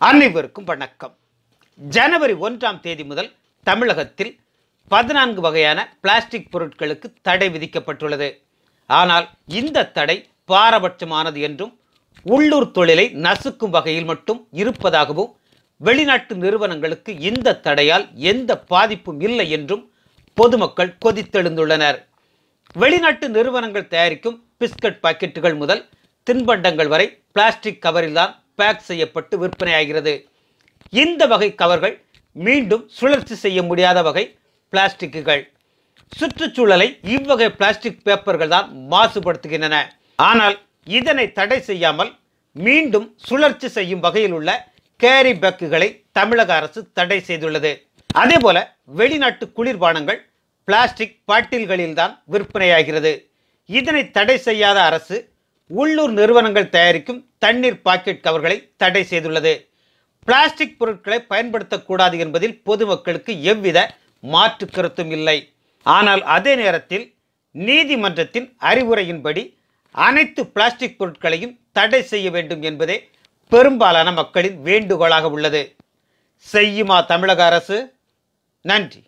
அனைவருக்கும் வணக்கம். ஜனவரி ஒன்றாம் தேதி முதல் தமிழகத்தில் பதினான்கு வகையான பிளாஸ்டிக் பொருட்களுக்கு தடை விதிக்கப்பட்டுள்ளது. ஆனால் இந்த தடை பாரபட்சமானது என்றும் உள்ளூர் தொழிலை நசுக்கும் வகையில் மட்டும் இருப்பதாகவும் வெளிநாட்டு நிறுவனங்களுக்கு இந்த தடையால் எந்த பாதிப்பும் இல்லை என்றும் பொதுமக்கள் கொதித்தெழுந்துள்ளனர். வெளிநாட்டு நிறுவனங்கள் தயாரிக்கும் பிஸ்கட் பாக்கெட்டுகள் முதல் தின்பண்டங்கள் வரை பிளாஸ்டிக் கவரில்தான் பேக் செய்யப்பட்டு விற்பனையாகிறது. இந்த வகை கவர்கள் மீண்டும் சுழற்சி செய்ய முடியாத வகை பிளாஸ்டிக்குகள். சுற்றுச்சூழலை இவ்வகை பிளாஸ்டிக் பேப்பர்கள் தான் மாசுபடுத்துகின்றன. ஆனால் இதனை தடை செய்யாமல் மீண்டும் சுழற்சி செய்யும் வகையில் உள்ள கேரி பேக்குகளை தமிழக அரசு தடை செய்துள்ளது. அதேபோல வெளிநாட்டு குளிர்பானங்கள் பிளாஸ்டிக் பாட்டில்களில்தான் விற்பனையாகிறது. இதனை தடை செய்யாத அரசு உள்ளூர் நிறுவனங்கள் தயாரிக்கும் தண்ணீர் பாக்கெட் கவர்களை தடை செய்துள்ளது. பிளாஸ்டிக் பொருட்களை பயன்படுத்தக்கூடாது என்பதில் பொதுமக்களுக்கு எவ்வித மாற்று கருத்தும் இல்லை. ஆனால் அதே நேரத்தில் நீதிமன்றத்தின் அறிவுரையின்படி அனைத்து பிளாஸ்டிக் பொருட்களையும் தடை செய்ய வேண்டும் என்பதே பெரும்பாலான மக்களின் வேண்டுகோளாக உள்ளது. செய்யுமா தமிழக அரசு? நன்றி.